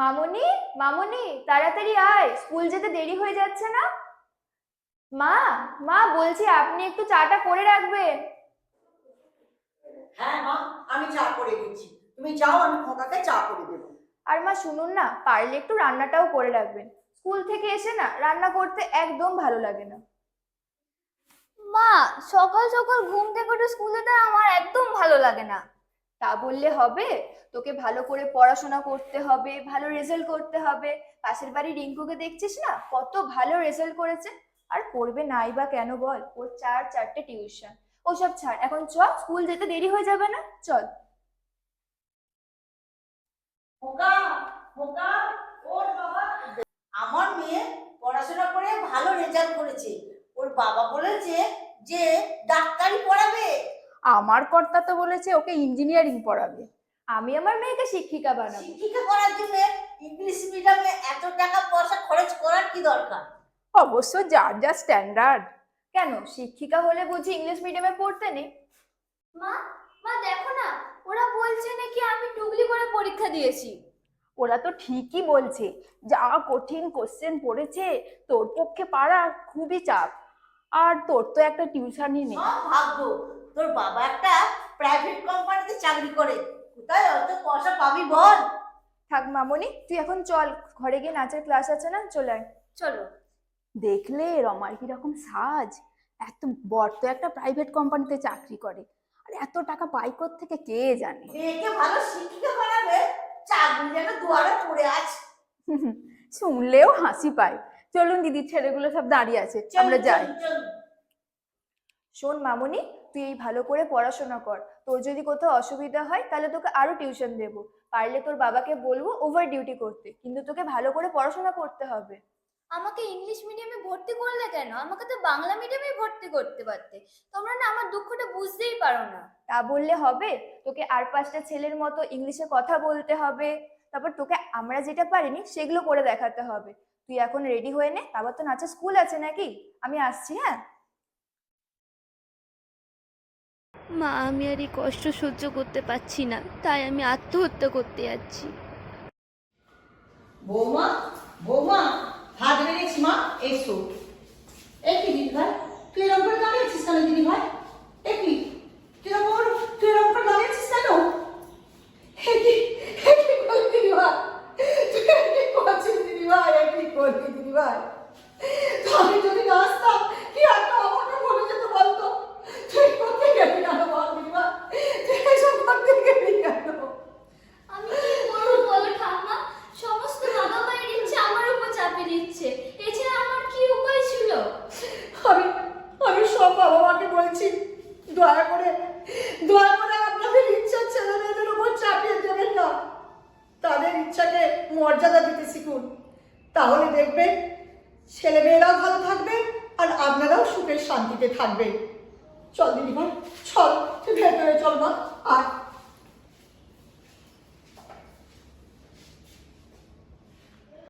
মামুনি মামুনি তাড়াতাড়ি আয়। স্কুল যেতে দেরি হয়ে যাচ্ছে না? মা মা বলছি আপনি একটু চাটা করে রাখবেন। হ্যাঁ মা আমি চা করে দিচ্ছি। তুমি যাও আমি খোকাকে চা করে দেবো। আর মা শুনুন না পারলে একটু রান্নাটাও করে রাখবেন। স্কুল থেকে এসে না রান্না করতে একদম ভালো লাগে না। মা সকাল সকাল ঘুম থেকে উঠে স্কুল যেতে আমার একদম ভালো লাগে না। তা বললে হবে। তোকে ভালো করে পড়াশোনা করতে হবে, ভালো রেজাল্ট করতে হবে। পাশের বাড়ি রিঙ্কুকে দেখছিস না? কত ভালো রেজাল্ট করেছে। আর করবে নাই বা কেন বল? ওর চার চারটে টিউশন ওসব ছাড়, এখন চ স্কুল যেতে দেরি হয়ে যাবে না? চল। আমার মেয়ে পড়াশোনা করে ভালো রেজাল্ট করেছে। ওর বাবা বলেছে যে ডাক্তারি পড়াবে আমার কর্তা তো বলেছে ওকে ইঞ্জিনিয়ারিং পড়াবে। আমি আমার মেয়েকে শিক্ষিকা বানাবো। শিক্ষিকা করার জন্য ইংলিশ মিডিয়ামে এত টাকা পয়সা খরচ করার কি দরকার? অবশ্য যার যা স্ট্যান্ডার্ড কেন? শিক্ষিকা হলে বুঝি ইংলিশ মিডিয়ামে পড়তে নেই। মা মা দেখো না ওরা বলছে নাকি আমি টুকলি করে পরীক্ষা দিয়েছি। ওরা তো ঠিকই বলছে যা কঠিন কোশ্চেন পড়েছে তোর পক্ষে পারা খুবই চাপ। আর তোর তো একটা টিউশনই নেই। ভাগ্য। তোর বাবা একটা প্রাইভেট কোম্পানিতে চাকরি করে। কোথায় অত পয়সা পাবি বল? থাক মামনি তুই এখন চল। ঘরে গিয়ে নাচের ক্লাস আছে না চলে আয়। চলো। দেখলে রমার কীরকম সাজ। এত বর তো একটা প্রাইভেট কোম্পানিতে চাকরি করে। আর এত টাকা পাই থেকে কে জানে? মেয়েকে ভালো শিক্ষিকা বানাবে চাকরি যেন দুয়ারে পড়ে আছে। শুনলেও হাসি পায়। চলুন দিদির ছেলেগুলো সব দাঁড়িয়ে আছে আমরা যাই। শোন মামুনি তুই এই ভালো করে পড়াশোনা কর। তোর যদি কোথাও অসুবিধা হয় তাহলে তোকে আরও টিউশন দেব। পারলে তোর বাবাকে বলব ওভার ডিউটি করতে কিন্তু তোকে ভালো করে পড়াশোনা করতে হবে। আমাকে ইংলিশ মিডিয়ামে ভর্তি করলে কেন? আমাকে তো বাংলা মিডিয়ামে ভর্তি করতে পারতে। তোমরা না আমার দুঃখটা বুঝতেই পারো না। তা বললে হবে। তোকে আর পাঁচটা ছেলের মতো ইংলিশে কথা বলতে হবে। তারপর তোকে আমরা যেটা পারিনি সেগুলো করে দেখাতে হবে। তুই এখন রেডি হয়ে নে তারপর তো নাচের স্কুল আছে নাকি? আমি আসছি হ্যাঁ? মা, আমি আর এই কষ্ট সহ্য করতে পারছি না, তাই আমি আত্মহত্যা করতে যাচ্ছি। বৌমা বৌমা, হাত বেড়েছি মা, এসো। কি দিদি ভাই? তুই এরকম করে দাঁড়িয়েছিস কেন দিদি ভাই? এ তুই এরকম তুই এরকম করে দাঁড়িয়েছিস কেন? এ এ এ যদি না আসতাম কি আর তো আমাকে বলে যেত বলতো তুই করতে গেলি কেন বল দিদি ভাই তুই এসব করতে গেলি কেন আমি কি করব বলো ঠাম্মা সমস্ত বাবা মায়ের ইচ্ছে আমার উপর চাপিয়ে দিচ্ছে এছাড়া আমার কি উপায় ছিল আমি আমি সব বাবা মাকে বলছি, দয়া করে দয়া করে আপনাদের ইচ্ছা ছেলে মেয়েদের উপর চাপিয়ে দেবেন না। তাদের ইচ্ছাকে মর্যাদা দিতে শিখুন। তাহলে দেখবেন ছেলে মেয়েরাও ভালো থাকবে আর আপনারাও সুখের শান্তিতে থাকবে চল দিদি ভাই চল ভেতরে চল মা। আর